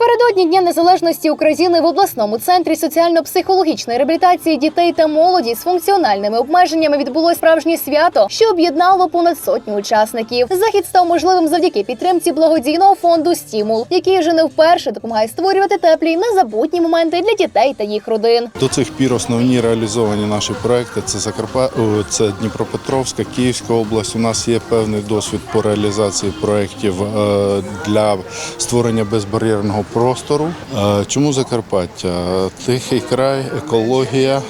Напередодні Дня Незалежності України в обласному центрі соціально-психологічної реабілітації дітей та молоді з функціональними обмеженнями відбулось справжнє свято, що об'єднало понад сотню учасників. Захід став можливим завдяки підтримці благодійного фонду Стімул, який вже не вперше допомагає створювати теплі незабутні моменти для дітей та їх родин. До цих пір основні реалізовані наші проекти це Закарпа... це Дніпропетровська, Київська область. У нас є певний досвід по реалізації проєктів е, для створення безбар'єрного простору. Е, Чому Закарпаття? Тихий край, екологія.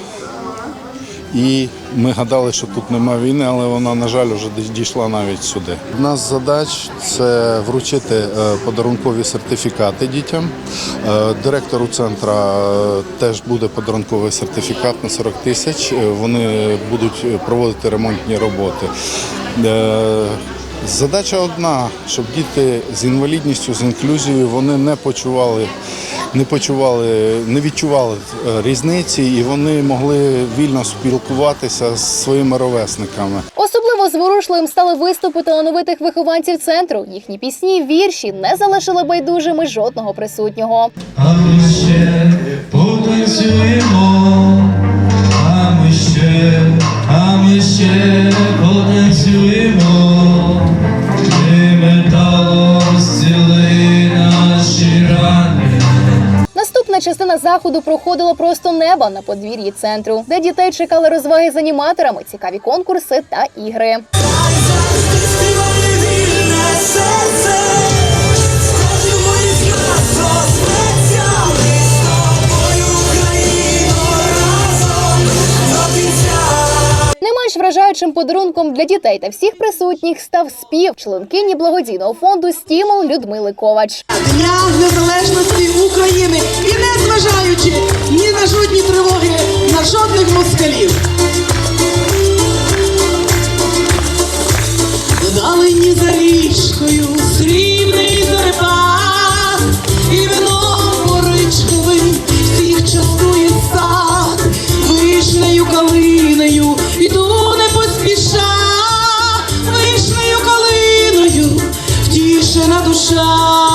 І ми гадали, що тут немає війни, але вона, на жаль, вже дійшла навіть сюди. Одна з задач це вручити е, подарункові сертифікати дітям. Е, Директору центру теж буде подарунковий сертифікат на 40 тисяч. Е, Вони будуть проводити ремонтні роботи. Задача одна, щоб діти з інвалідністю, з інклюзією, вони не почували, не почували, не відчували е, різниці, і вони могли вільно спілкуватися з своїми ровесниками. Особливо зворушливим стали виступи талановитих вихованців центру. Їхні пісні, вірші не залишили байдужими жодного присутнього. А ми ще потанцюємо, а ми ще, а ми ще потанцюємо, частина заходу проходила просто неба на подвір'ї центру, де дітей чекали розваги з аніматорами, цікаві конкурси та ігри. Менш вражаючим подарунком для дітей та всіх присутніх став спів членкині благодійного фонду Стімул Людмили Ковач. Дня незалежності України і не зважаючи ні на жодні тривоги, на жодних москалів. Oh.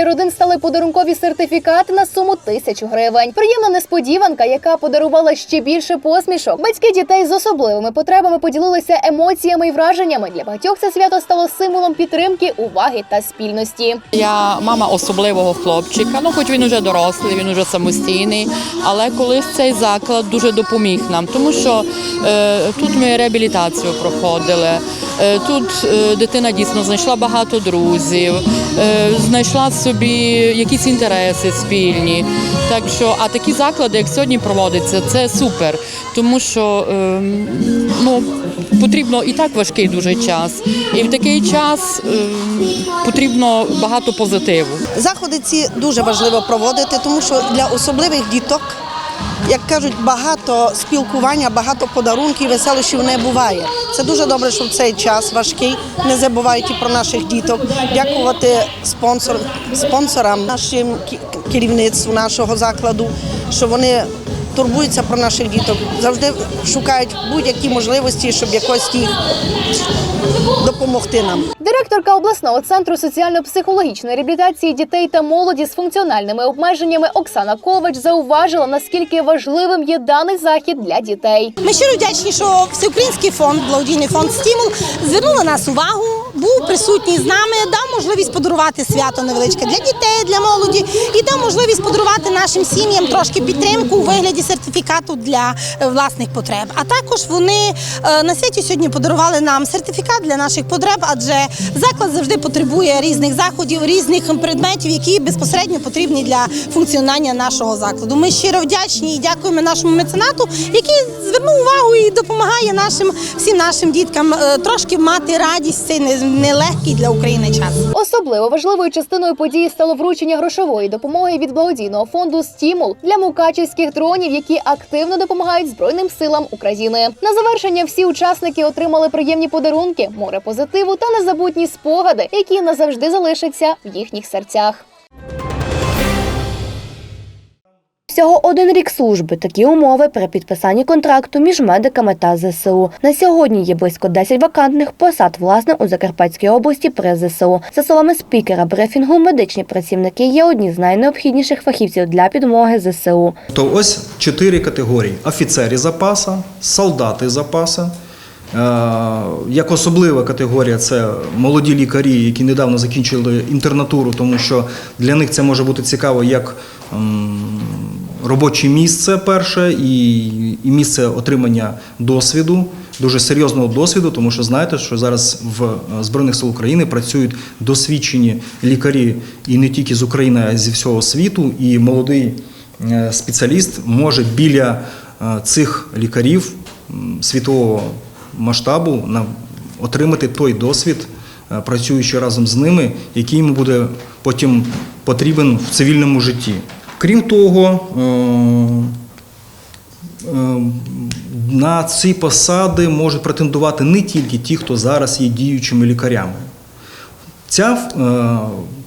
Для родин стали подарункові сертифікати на суму тисячу гривень. Приємна несподіванка, яка подарувала ще більше посмішок. Батьки дітей з особливими потребами поділилися емоціями і враженнями. Для багатьох це свято стало символом підтримки, уваги та спільності. Я мама особливого хлопчика. Ну, хоч він уже дорослий, він уже самостійний. Але колись цей заклад дуже допоміг нам, тому що е, тут ми реабілітацію проходили. Е, тут е, дитина дійсно знайшла багато друзів, е, знайшла собі якісь інтереси спільні. Так що, а такі заклади, як сьогодні проводяться, це супер, тому що е, ну, потрібно і так важкий дуже час. І в такий час е, потрібно багато позитиву. Заходи ці дуже важливо проводити, тому що для особливих діток, як кажуть, багато спілкування, багато подарунків, веселощів не буває. Це дуже добре, що в цей час важкий. Не забувайте про наших діток. Дякувати спонсор, спонсорам, нашим керівництву нашого закладу, що вони. Турбуються про наших діток, завжди шукають будь-які можливості, щоб якось їх допомогти нам. Директорка обласного центру соціально-психологічної реабілітації дітей та молоді з функціональними обмеженнями Оксана Ковач зауважила, наскільки важливим є даний захід для дітей. Ми щиро вдячні, що Всеукраїнський фонд, благодійний фонд Стімул звернув на нас увагу, був присутній з нами, дав можливість подарувати свято невеличке для дітей, для молоді і дав можливість подарувати нашим сім'ям трошки підтримку у вигляді сертифікату для е, власних потреб. А також вони е, на святі сьогодні подарували нам сертифікат для наших потреб, адже заклад завжди потребує різних заходів, різних предметів, які безпосередньо потрібні для функціонування нашого закладу. Ми щиро вдячні і дякуємо нашому меценату, який звернув увагу і допомагає нашим всім нашим діткам е, трошки мати радість цей нелегкий для України час. Особливо важливою частиною події стало вручення грошової допомоги від благодійного фонду Стімул для мукачівських дронів, які активно допомагають Збройним силам України. На завершення всі учасники отримали приємні подарунки, море позитиву та незабутні спогади, які назавжди залишаться в їхніх серцях. Всього один рік служби. Такі умови при підписанні контракту між медиками та ЗСУ. На сьогодні є близько 10 вакантних посад власне у Закарпатській області при ЗСУ. За словами спікера брифінгу, медичні працівники є одні з найнеобхідніших фахівців для підмоги ЗСУ. То ось чотири категорії: офіцери запаса, солдати запаса. Е, Як особлива категорія це молоді лікарі, які недавно закінчили інтернатуру, тому що для них це може бути цікаво як робоче місце перше і, і місце отримання досвіду, дуже серйозного досвіду, тому що знаєте, що зараз в е, Збройних сил України працюють досвідчені лікарі і не тільки з України, а й зі всього світу. І молодий е, спеціаліст може біля е, цих лікарів світового масштабу отримати той досвід, працюючи разом з ними, який йому буде потім потрібен в цивільному житті. Крім того, е, е, на ці посади можуть претендувати не тільки ті, хто зараз є діючими лікарями. Ця е,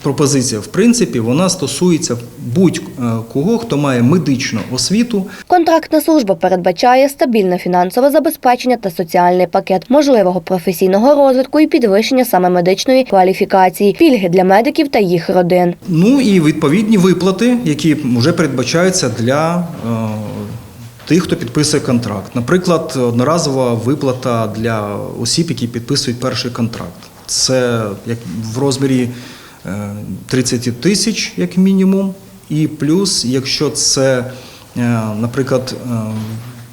пропозиція, в принципі, вона стосується будь-кого, хто має медичну освіту Контрактна служба передбачає стабільне фінансове забезпечення та соціальний пакет можливого професійного розвитку і підвищення саме медичної кваліфікації, пільги для медиків та їх родин. Ну і відповідні виплати, які вже передбачаються для е, тих, хто підписує контракт. Наприклад, одноразова виплата для осіб, які підписують перший контракт. Це як в розмірі 30 тисяч, як мінімум. І плюс, якщо це, е, наприклад, е,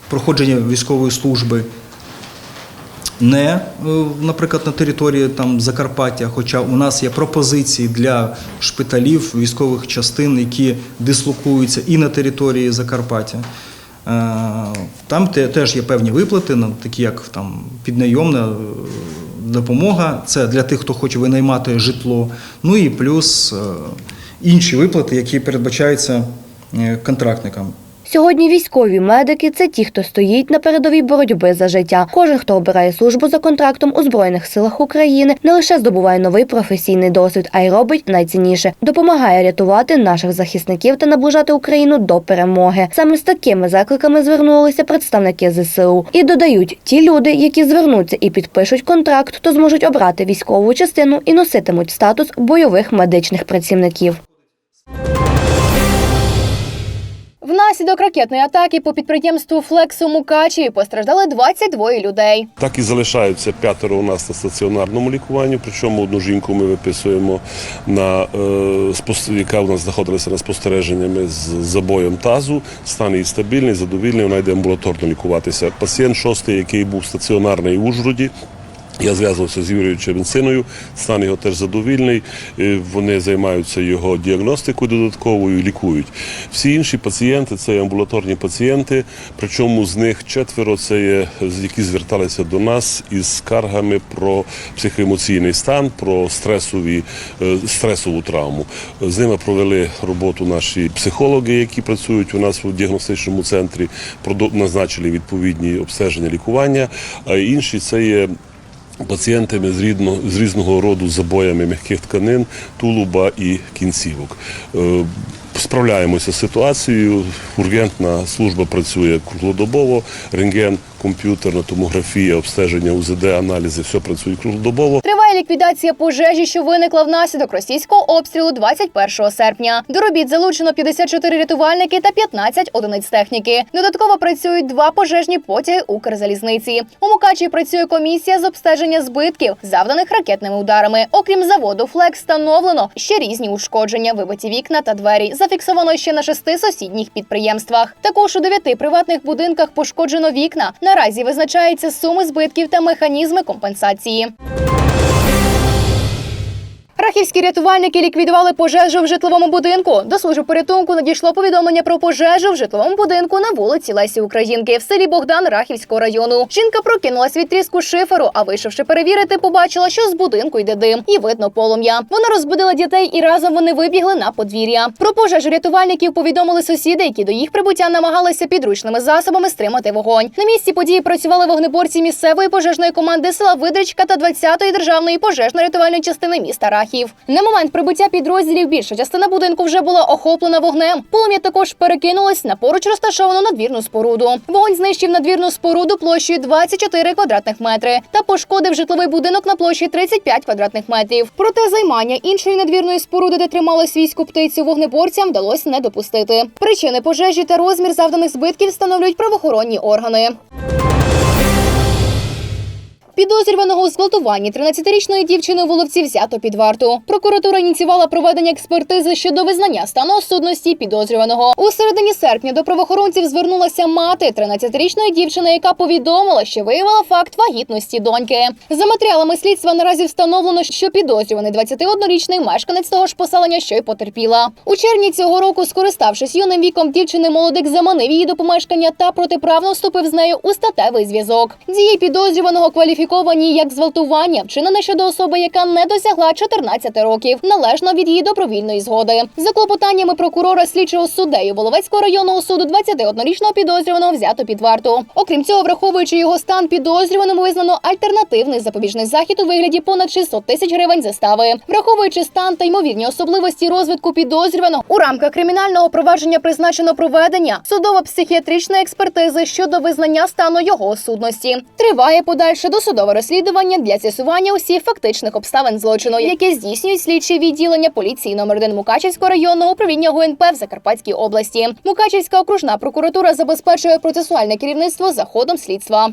проходження військової служби не, е, наприклад, на території там Закарпаття, хоча у нас є пропозиції для шпиталів військових частин, які дислокуються і на території Закарпаття. Е, Там те- теж є певні виплати, такі як там піднайомна е, допомога. Це для тих, хто хоче винаймати житло. Ну і плюс е, інші виплати, які передбачаються е, контрактникам. Сьогодні військові медики це ті, хто стоїть на передовій боротьби за життя. Кожен, хто обирає службу за контрактом у збройних силах України, не лише здобуває новий професійний досвід, а й робить найцінніше допомагає рятувати наших захисників та наближати Україну до перемоги. Саме з такими закликами звернулися представники ЗСУ і додають, ті люди, які звернуться і підпишуть контракт, то зможуть обрати військову частину і носитимуть статус бойових медичних працівників. Внаслідок ракетної атаки по підприємству Флекс у Мукачеві постраждали 22 людей. Так і залишаються п'ятеро у нас на стаціонарному лікуванні. Причому одну жінку ми виписуємо на е, яка у нас знаходилася на спостереженнями з забоєм тазу. Стан її стабільний, задовільний. Вона йде амбулаторно лікуватися. Пацієнт шостий, який був стаціонарний в Ужгороді. Я зв'язувався з Юрієм Черенциною, стан його теж задовільний. Е, Вони займаються його діагностикою додатковою, лікують. Всі інші пацієнти це амбулаторні пацієнти, причому з них четверо це є, які зверталися до нас із скаргами про психоемоційний стан, про стресові, е, стресову травму. З ними провели роботу наші психологи, які працюють у нас у діагностичному центрі, назначили відповідні обстеження лікування, а інші це є пацієнтами з, рідно, з різного роду забоями м'яких тканин, тулуба і кінцівок. Е, Справляємося з ситуацією. Ургентна служба працює круглодобово, рентген, комп'ютерна томографія, обстеження УЗД, аналізи, все працює круглодобово. Триває ліквідація пожежі, що виникла внаслідок російського обстрілу 21 серпня. До робіт залучено 54 рятувальники та 15 одиниць техніки. Додатково працюють два пожежні потяги Укрзалізниці. У Мукачі працює комісія з обстеження збитків, завданих ракетними ударами. Окрім заводу Флекс, встановлено ще різні ушкодження, вибиті вікна та двері. Зафіксовано ще на шести сусідніх підприємствах. Також у дев'яти приватних будинках пошкоджено вікна. Наразі визначаються суми збитків та механізми компенсації. Рахівські рятувальники ліквідували пожежу в житловому будинку. До служби порятунку надійшло повідомлення про пожежу в житловому будинку на вулиці Лесі Українки в селі Богдан Рахівського району. Жінка прокинулась від тріску шиферу, а вийшовши перевірити, побачила, що з будинку йде дим і видно полум'я. Вона розбудила дітей і разом вони вибігли на подвір'я. Про пожежу рятувальників повідомили сусіди, які до їх прибуття намагалися підручними засобами стримати вогонь. На місці події працювали вогнеборці місцевої пожежної команди села Видричка та 20-ї державної пожежно-рятувальної частини міста Рахів. Учасників. На момент прибуття підрозділів більша частина будинку вже була охоплена вогнем. Полум'я також перекинулось на поруч розташовану надвірну споруду. Вогонь знищив надвірну споруду площею 24 квадратних метри та пошкодив житловий будинок на площі 35 квадратних метрів. Проте займання іншої надвірної споруди, де тримали свійську птицю, вогнеборцям вдалося не допустити. Причини пожежі та розмір завданих збитків встановлюють правоохоронні органи. Підозрюваного у зґвалтуванні 13-річної дівчини у Воловці взято під варту. Прокуратура ініціювала проведення експертизи щодо визнання стану осудності підозрюваного. У середині серпня до правоохоронців звернулася мати 13-річної дівчини, яка повідомила, що виявила факт вагітності доньки. За матеріалами слідства наразі встановлено, що підозрюваний 21-річний мешканець того ж поселення, що й потерпіла. У червні цього року, скориставшись юним віком дівчини, молодик заманив її до помешкання та протиправно вступив з нею у статевий зв'язок. Дії підозрюваного кваліфіковані як зґвалтування, вчинене щодо особи, яка не досягла 14 років, належно від її добровільної згоди. За клопотаннями прокурора слідчого суддею Воловецького районного суду 21-річного підозрюваного взято під варту. Окрім цього, враховуючи його стан, підозрюваному визнано альтернативний запобіжний захід у вигляді понад 600 тисяч гривень застави. Враховуючи стан та ймовірні особливості розвитку підозрюваного у рамках кримінального провадження призначено проведення судово-психіатричної експертизи щодо визнання стану його осудності. Триває подальше досудове розслідування для з'ясування усіх фактичних обставин злочину, яке здійснюють слідчі відділення поліції номер 1 Мукачівського районного управління ГУНП в Закарпатській області. Мукачівська окружна прокуратура забезпечує процесуальне керівництво за ходом слідства.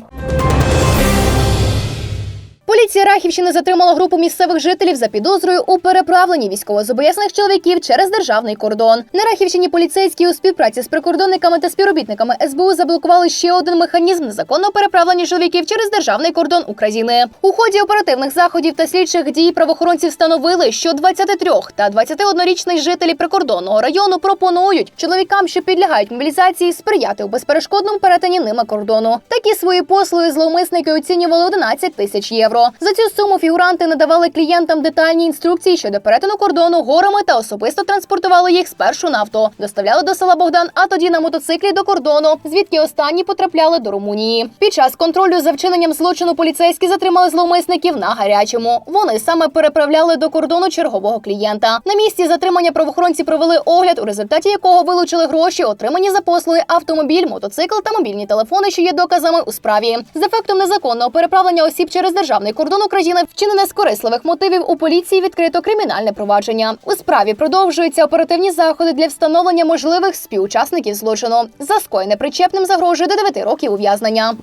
Поліція Рахівщини затримала групу місцевих жителів за підозрою у переправленні військовозобов'язаних чоловіків через державний кордон. На Рахівщині поліцейські у співпраці з прикордонниками та співробітниками СБУ заблокували ще один механізм незаконного переправлення чоловіків через державний кордон України. У ході оперативних заходів та слідчих дій правоохоронці встановили, що 23 та 21-річний жителі прикордонного району пропонують чоловікам, що підлягають мобілізації, сприяти у безперешкодному перетині ними кордону. Такі свої послуги зловмисники оцінювали 11 тисяч євро. За цю суму фігуранти надавали клієнтам детальні інструкції щодо перетину кордону горами та особисто транспортували їх спершу на авто, доставляли до села Богдан, а тоді на мотоциклі до кордону, звідки останні потрапляли до Румунії. Під час контролю за вчиненням злочину поліцейські затримали зловмисників на гарячому. Вони саме переправляли до кордону чергового клієнта. На місці затримання правоохоронці провели огляд, у результаті якого вилучили гроші, отримані за послуги автомобіль, мотоцикл та мобільні телефони, що є доказами у справі. За фактом незаконного переправлення осіб через державний кордон України вчинене з корисливих мотивів у поліції відкрито кримінальне провадження. У справі продовжуються оперативні заходи для встановлення можливих співучасників злочину. За скоєне причепним загрожує до 9 років ув'язнення.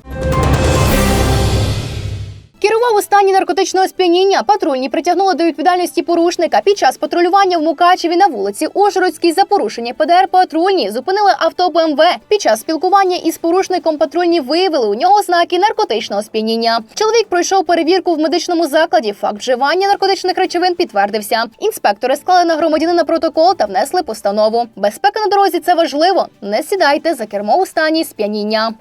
Керував у стані наркотичного сп'яніння. Патрульні притягнули до відповідальності порушника. Під час патрулювання в Мукачеві на вулиці Ужгородській за порушення ПДР патрульні зупинили авто БМВ. Під час спілкування із порушником патрульні виявили у нього ознаки наркотичного сп'яніння. Чоловік пройшов перевірку в медичному закладі. Факт вживання наркотичних речовин підтвердився. Інспектори склали на громадянина протокол та внесли постанову. Безпека на дорозі це важливо. Не сідайте за кермо у стані сп'яніння.